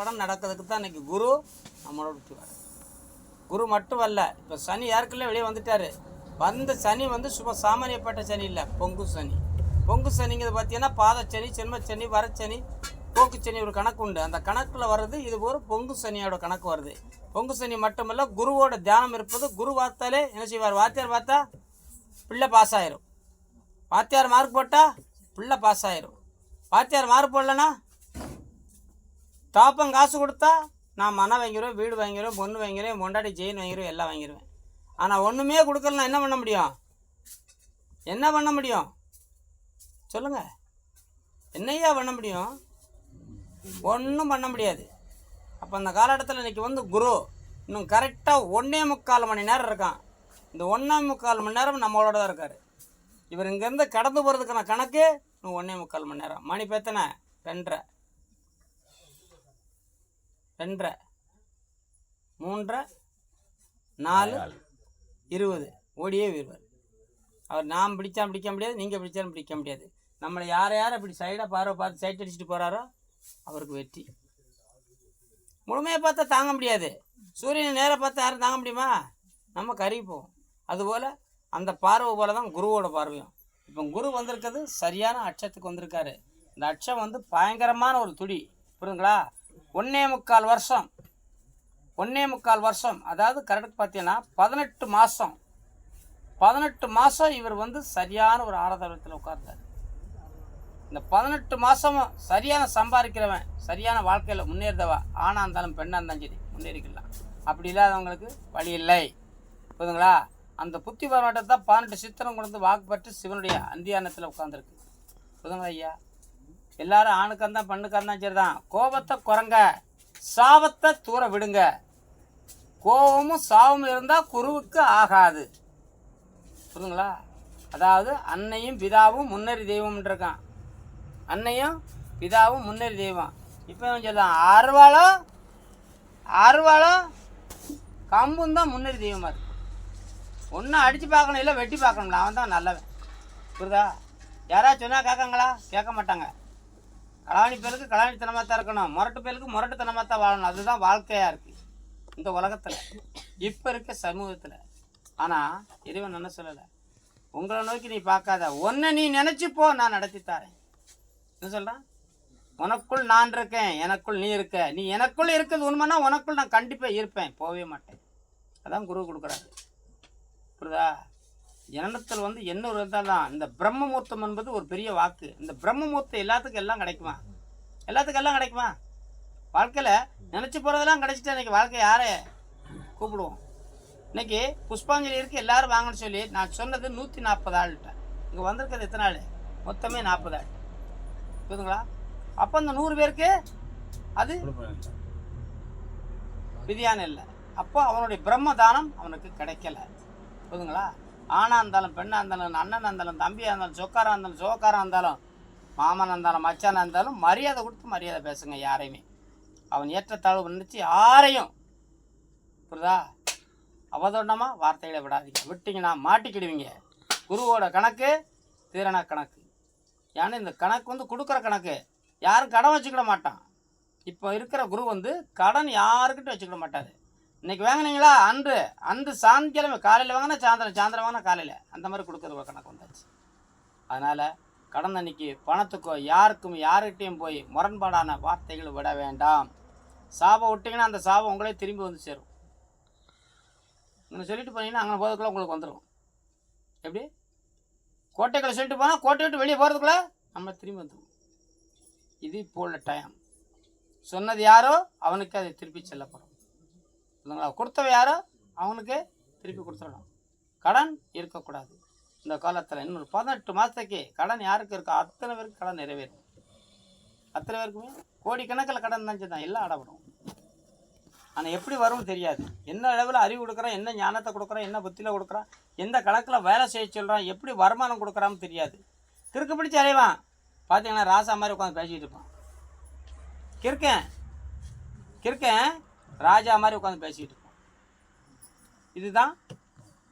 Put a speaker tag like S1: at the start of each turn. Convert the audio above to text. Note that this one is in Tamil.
S1: படம் நடக்கிறதுக்கு தான் இன்றைக்கி குரு நம்மளோட விட்டுவார் குரு மட்டும் அல்ல இப்போ சனி யாருக்குள்ளே வெளியே வந்துட்டார் வந்த சனி வந்து சுப சாமானியப்பட்ட சனி இல்லை பொங்கு சனி பொங்கு சனிங்கிறது பார்த்தீங்கன்னா பாதச்சனி சனி வரச்சனி போக்கு சனி ஒரு கணக்கு உண்டு அந்த கணக்கில் வர்றது இது ஒரு பொங்கு சனியோட கணக்கு வருது பொங்கு சனி மட்டுமல்ல குருவோட தியானம் இருப்பது குரு பார்த்தாலே என்ன செய்வார் வாத்தியார் பார்த்தா பிள்ளை பாஸ் ஆயிரும் வாத்தியார் மார்க் போட்டால் பிள்ளை பாஸ் ஆயிரும் வாத்தியார் மார்க் போடலன்னா தாப்பம் காசு கொடுத்தா நான் மனம் வாங்கிடுவேன் வீடு வாங்கிடுவேன் பொண்ணு வாங்கிடுவேன் பொண்டாட்டி ஜெயின் வாங்கிடுவேன் எல்லாம் வாங்கிடுவேன் ஆனால் ஒன்றுமே கொடுக்கலனா என்ன பண்ண முடியும் என்ன பண்ண முடியும் சொல்லுங்கள் என்னையா பண்ண முடியும் ஒன்றும் பண்ண முடியாது அப்போ அந்த காலகட்டத்தில் இன்றைக்கி வந்து குரு இன்னும் கரெக்டாக ஒன்றே முக்கால் மணி நேரம் இருக்கான் இந்த ஒன்றே முக்கால் மணி நேரம் நம்மளோட தான் இருக்கார் இவர் இங்கேருந்து கடந்து போகிறதுக்கான கணக்கு இன்னும் ஒன்றே முக்கால் மணி நேரம் மணி பேத்தனை ரெண்டரை ரெண்டரை மூன்றரை நாலு இருபது ஓடியே வீழ்வார் அவர் நாம் பிடிச்சா பிடிக்க முடியாது நீங்கள் பிடிச்சாலும் பிடிக்க முடியாது நம்மளை யார் யார் அப்படி சைடாக பார்வை பார்த்து சைட் அடிச்சுட்டு போகிறாரோ அவருக்கு வெற்றி முழுமையாக பார்த்தா தாங்க முடியாது சூரியனை நேராக பார்த்தா யாரும் தாங்க முடியுமா நம்ம கருகி போவோம் அதுபோல் அந்த பார்வை போல தான் குருவோட பார்வையும் இப்போ குரு வந்திருக்கிறது சரியான அட்சத்துக்கு வந்திருக்காரு இந்த அட்சம் வந்து பயங்கரமான ஒரு துடி புரியுதுங்களா ஒன்னே முக்கால் வருஷம் ஒன்னே முக்கால் வருஷம் அதாவது கரெக்டாக பார்த்தீங்கன்னா பதினெட்டு மாதம் பதினெட்டு மாதம் இவர் வந்து சரியான ஒரு ஆடதளத்தில் உட்கார்ந்தார் இந்த பதினெட்டு மாதமும் சரியான சம்பாதிக்கிறவன் சரியான வாழ்க்கையில் முன்னேறுதவா ஆணாக இருந்தாலும் பெண்ணாக இருந்தாலும் சரி முன்னேறிக்கலாம் அப்படி இல்லாதவங்களுக்கு வழி இல்லை புதுங்களா அந்த புத்தி தான் பதினெட்டு சித்திரம் கொண்டு வாக்குப்பட்டு சிவனுடைய அந்தியானத்தில் உட்காந்துருக்கு புரியுதுங்களா ஐயா எல்லாரும் ஆணுக்கம் தான் பண்ணுக்கம் தான் கோபத்தை குறைங்க சாபத்தை தூர விடுங்க கோபமும் சாபமும் இருந்தால் குருவுக்கு ஆகாது புரியுதுங்களா அதாவது அன்னையும் பிதாவும் முன்னேறி தெய்வம்ன்றிருக்கான் அன்னையும் பிதாவும் முன்னேறி தெய்வம் இப்போ சொல்லலாம் அருவாளம் அருவாளம் கம்பும் தான் முன்னேறி தெய்வமாக இருக்கும் ஒன்றும் அடித்து பார்க்கணும் இல்லை வெட்டி பார்க்கணும்ல அவன் தான் நல்லவன் புரிதா யாராவது சொன்னால் கேட்காங்களா கேட்க மாட்டாங்க கலாணி பேருக்கு கலாணித்தனமாக தான் இருக்கணும் முரட்டு பேருக்கு முரட்டுத்தனமாக தான் வாழணும் அதுதான் வாழ்க்கையாக இருக்குது இந்த உலகத்தில் இப்போ இருக்க சமூகத்தில் ஆனால் இறைவன் என்ன சொல்லலை உங்களை நோக்கி நீ பார்க்காத ஒன்றை நீ நினச்சிப்போ நான் நடத்தி தரேன் என்ன சொல்கிறேன் உனக்குள் நான் இருக்கேன் எனக்குள் நீ இருக்க நீ எனக்குள் இருக்கிறது உண்மைன்னா உனக்குள் நான் கண்டிப்பாக இருப்பேன் போகவே மாட்டேன் அதான் குரு கொடுக்குறாரு புரியுதா ஜனனத்தில் வந்து என்ன ஒரு இதாக தான் இந்த பிரம்மமூர்த்தம் என்பது ஒரு பெரிய வாக்கு இந்த பிரம்மமூர்த்தம் எல்லாத்துக்கும் எல்லாம் கிடைக்குமா எல்லாத்துக்கும் எல்லாம் கிடைக்குமா வாழ்க்கையில் நினச்சி போகிறதெல்லாம் கிடைச்சிட்டு இன்றைக்கி வாழ்க்கை யாரை கூப்பிடுவோம் இன்றைக்கி புஷ்பாஞ்சலி இருக்குது எல்லோரும் வாங்கன்னு சொல்லி நான் சொன்னது நூற்றி நாற்பது ஆள்கிட்ட இங்கே வந்திருக்கிறது எத்தனை ஆள் மொத்தமே நாற்பது ஆள் புரியுதுங்களா அப்போ அந்த நூறு பேருக்கு அது விதியான இல்லை அப்போ அவனுடைய பிரம்ம தானம் அவனுக்கு கிடைக்கல புரியுதுங்களா ஆணாக இருந்தாலும் பெண்ணாக இருந்தாலும் அண்ணனாக இருந்தாலும் தம்பியாக இருந்தாலும் சொக்காராக இருந்தாலும் சோக்காராக இருந்தாலும் மாமனாக இருந்தாலும் மச்சானாக இருந்தாலும் மரியாதை கொடுத்து மரியாதை பேசுங்க யாரையுமே அவன் ஏற்றத்தாழ்வு நினச்சி யாரையும் புரியுதா அவதோடமா வார்த்தைகளை விடாதீங்க விட்டிங்கன்னா மாட்டிக்கிடுவீங்க குருவோட கணக்கு தீரனா கணக்கு ஏன்னா இந்த கணக்கு வந்து கொடுக்குற கணக்கு யாரும் கடன் வச்சுக்கிட மாட்டான் இப்போ இருக்கிற குரு வந்து கடன் யாருக்கிட்ட வச்சுக்கிட மாட்டார் இன்னைக்கு வாங்கினீங்களா அன்று அன்று சாயங்கிழமை காலையில் வாங்கினா சாயந்தரம் சாயந்தரம் வாங்கினா காலையில் அந்த மாதிரி கொடுக்குற கணக்கு வந்தாச்சு அதனால் கடந்த அன்னைக்கு பணத்துக்கோ யாருக்கும் யார்கிட்டையும் போய் முரண்பாடான வார்த்தைகள் விட வேண்டாம் சாபம் விட்டிங்கன்னா அந்த சாபம் உங்களே திரும்பி வந்து சேரும் நீங்கள் சொல்லிட்டு போனீங்கன்னா அங்கே போகிறதுக்குள்ளே உங்களுக்கு வந்துடும் எப்படி கோட்டைக்குள்ளே சொல்லிட்டு போனால் கோட்டை விட்டு வெளியே போகிறதுக்குள்ளே நம்ம திரும்பி வந்துடும் இது இப்போ உள்ள டைம் சொன்னது யாரோ அவனுக்கு அதை திருப்பி செல்லப்படும் இல்லைங்களா கொடுத்தவ யாரோ அவனுக்கு திருப்பி கொடுத்துடணும் கடன் இருக்கக்கூடாது இந்த காலத்தில் இன்னொரு பதினெட்டு மாதத்துக்கு கடன் யாருக்கு இருக்கோ அத்தனை பேருக்கு கடன் நிறைவேறும் அத்தனை பேருக்குமே கோடிக்கணக்கில் கடன் தான் செஞ்சான் எல்லாம் அடப்படும் ஆனால் எப்படி வரும்னு தெரியாது என்ன அளவில் அறிவு கொடுக்குறான் என்ன ஞானத்தை கொடுக்குறான் என்ன புத்தியில் கொடுக்குறான் எந்த கணக்கில் வேலை செய்ய சொல்கிறான் எப்படி வருமானம் கொடுக்குறான்னு தெரியாது கிறுக்கு பிடிச்சி அலைவான் பார்த்தீங்கன்னா ராசா மாதிரி உட்காந்து பேசிகிட்டு இருப்பான் கிறுக்கேன் கிறுக்கேன் ராஜா மாதிரி உட்காந்து பேசிகிட்டு இருக்கோம் இதுதான்